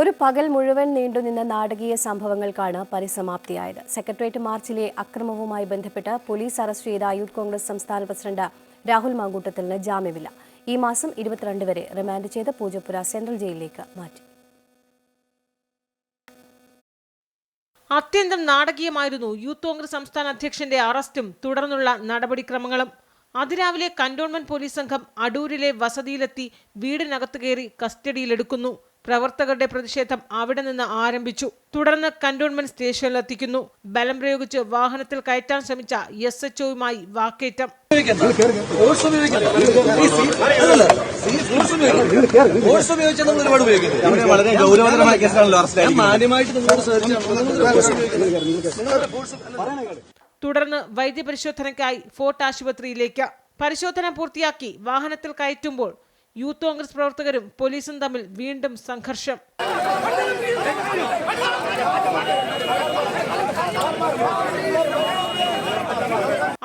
ഒരു പകൽ മുഴുവൻ നീണ്ടുനിന്ന നാടകീയ സംഭവങ്ങൾക്കാണ് പരിസമാപ്തിയായത്. സെക്രട്ടേറിയറ്റ് മാർച്ചിലെ അക്രമവുമായി ബന്ധപ്പെട്ട് പോലീസ് അറസ്റ്റ് ചെയ്ത യൂത്ത് കോൺഗ്രസ് സംസ്ഥാന പ്രസിഡന്റ് രാഹുൽ മാങ്കൂട്ടത്തിന് ജാമ്യമില്ല. ഈ മാസം ഇരുപത്തിരണ്ട് വരെ റിമാൻഡ് ചെയ്ത് പൂജപ്പുര സെൻട്രൽ ജയിലിലേക്ക് മാറ്റി. അത്യന്തം നാടകീയമായിരുന്നു യൂത്ത് കോൺഗ്രസ് സംസ്ഥാന അധ്യക്ഷന്റെ അറസ്റ്റും തുടർന്നുള്ള നടപടിക്രമങ്ങളും. അതിരാവിലെ കന്റോൺമെന്റ് പോലീസ് സംഘം അടൂരിലെ വസതിയിലെത്തി വീടിനകത്ത് കയറി കസ്റ്റഡിയിലെടുക്കുന്നു. പ്രവർത്തകരുടെ പ്രതിഷേധം അവിടെ നിന്ന് ആരംഭിച്ചു. തുടർന്ന് കന്റോൺമെന്റ് സ്റ്റേഷനിലെത്തിക്കുന്നു. ബലം പ്രയോഗിച്ച് വാഹനത്തിൽ കയറ്റാൻ ശ്രമിച്ച എസ് എച്ച് ഒയുമായി വാക്കേറ്റം. തുടർന്ന് വൈദ്യപരിശോധനയ്ക്കായി ഫോർട്ട് ആശുപത്രിയിലേക്ക്. പരിശോധന പൂർത്തിയാക്കി വാഹനത്തിൽ കയറ്റുമ്പോൾ യൂത്ത് കോൺഗ്രസ് പ്രവർത്തകരും പോലീസും തമ്മിൽ വീണ്ടും സംഘർഷം.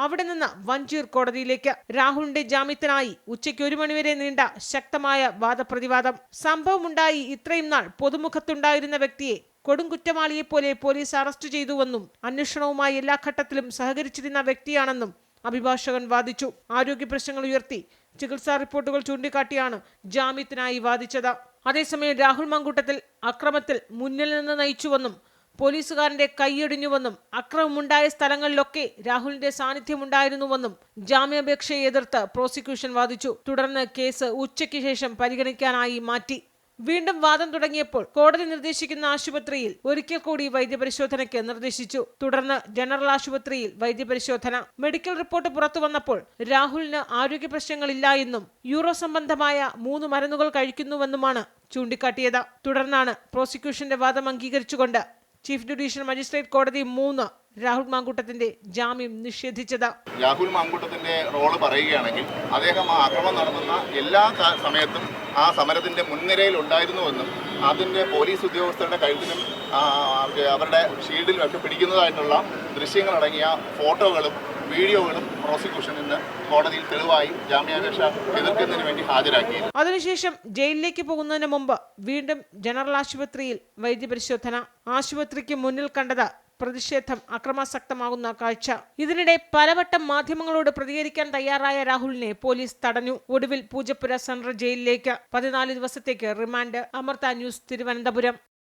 അവിടെ നിന്ന് വഞ്ചൂർ കോടതിയിലേക്ക് രാഹുലിന്റെ ജാമ്യത്തിനായി ഉച്ചയ്ക്ക് ഒരു മണിവരെ നീണ്ട ശക്തമായ വാദപ്രതിവാദം. സംഭവമുണ്ടായി ഇത്രയും നാൾ പൊതുമുഖത്തുണ്ടായിരുന്ന വ്യക്തിയെ കൊടുംകുറ്റവാളിയെപ്പോലെ പോലീസ് അറസ്റ്റ് ചെയ്തുവെന്നും അന്വേഷണവുമായി എല്ലാ ഘട്ടത്തിലും സഹകരിച്ചിരുന്ന വ്യക്തിയാണെന്നും അഭിഭാഷകൻ വാദിച്ചു. ആരോഗ്യ പ്രശ്നങ്ങൾ ഉയർത്തി. ചികിത്സാ റിപ്പോർട്ടുകൾ ചൂണ്ടിക്കാട്ടിയാണ് ജാമ്യത്തിനായി വാദിച്ചത്. അതേസമയം രാഹുൽ മങ്കൂട്ടത്തിൽ അക്രമത്തിൽ മുന്നിൽ നിന്ന് നയിച്ചുവെന്നും പോലീസുകാരന്റെ കൈയടിഞ്ഞുവെന്നും അക്രമമുണ്ടായ സ്ഥലങ്ങളിലൊക്കെ രാഹുലിന്റെ സാന്നിധ്യമുണ്ടായിരുന്നുവെന്നും ജാമ്യാപേക്ഷയെ എതിർത്ത് പ്രോസിക്യൂഷൻ വാദിച്ചു. തുടർന്ന് കേസ് ഉച്ചയ്ക്ക് ശേഷം പരിഗണിക്കാനായി മാറ്റി. വീണ്ടും വാദം തുടങ്ങിയപ്പോൾ കോടതി നിർദ്ദേശിക്കുന്ന ആശുപത്രിയിൽ ഒരിക്കൽ കൂടി വൈദ്യപരിശോധനയ്ക്ക് നിർദ്ദേശിച്ചു. തുടർന്ന് ജനറൽ ആശുപത്രിയിൽ വൈദ്യപരിശോധന. മെഡിക്കൽ റിപ്പോർട്ട് പുറത്തു വന്നപ്പോൾ രാഹുലിന് ആരോഗ്യ പ്രശ്നങ്ങളില്ല എന്നും യൂറോ സംബന്ധമായ മൂന്ന് മരുന്നുകൾ കഴിക്കുന്നുവെന്നുമാണ് ചൂണ്ടിക്കാട്ടിയത്. തുടർന്നാണ് പ്രോസിക്യൂഷന്റെ വാദം അംഗീകരിച്ചുകൊണ്ട് ചീഫ് ജുഡീഷ്യൽ മജിസ്ട്രേറ്റ് കോടതി മൂന്ന് രാഹുൽ മാങ്കൂട്ടത്തിന്റെ ജാമ്യം നിഷേധിച്ചത്. രാഹുൽ മാങ്കൂട്ടത്തിന്റെ റോൾ പറയുകയാണെങ്കിൽ അദ്ദേഹം ആ അക്രമം നടന്ന എല്ലാ സമയത്തും ആ സമരത്തിന്റെ മുൻനിരയിൽ ഉണ്ടായിരുന്നുവെന്നും അതിന്റെ പോലീസ് ഉദ്യോഗസ്ഥരുടെ കഴുത്തിലും അവരുടെ- ഷീൽഡിൽ ഷീൽഡിലും ഒക്കെ പിടിക്കുന്നതായിട്ടുള്ള ദൃശ്യങ്ങളടങ്ങിയ ഫോട്ടോകളും വീഡിയോകളും പ്രോസിക്യൂഷൻ ഇന്ന് കോടതിയിൽ തെളിവായി ജാമ്യാപേക്ഷ എതിർക്കുന്നതിന് വേണ്ടി ഹാജരാക്കി അതിനുശേഷം ജയിലിലേക്ക് പോകുന്നതിന് മുമ്പ് വീണ്ടും ജനറൽ ആശുപത്രിയിൽ വൈദ്യപരിശോധന. ആശുപത്രിക്ക് മുന്നിൽ കണ്ടത് പ്രതിഷേധം അക്രമാസക്തമാകുന്ന കാഴ്ച. ഇതിനിടെ പലവട്ടം മാധ്യമങ്ങളോട് പ്രതികരിക്കാൻ തയ്യാറായ രാഹുലിനെ പോലീസ് തടഞ്ഞു. ഒടുവിൽ പൂജപ്പുര സെൻട്രൽ ജയിലിലേക്ക് പതിനാല് ദിവസത്തേക്ക് റിമാൻഡ്. അമൃത ന്യൂസ് തിരുവനന്തപുരം.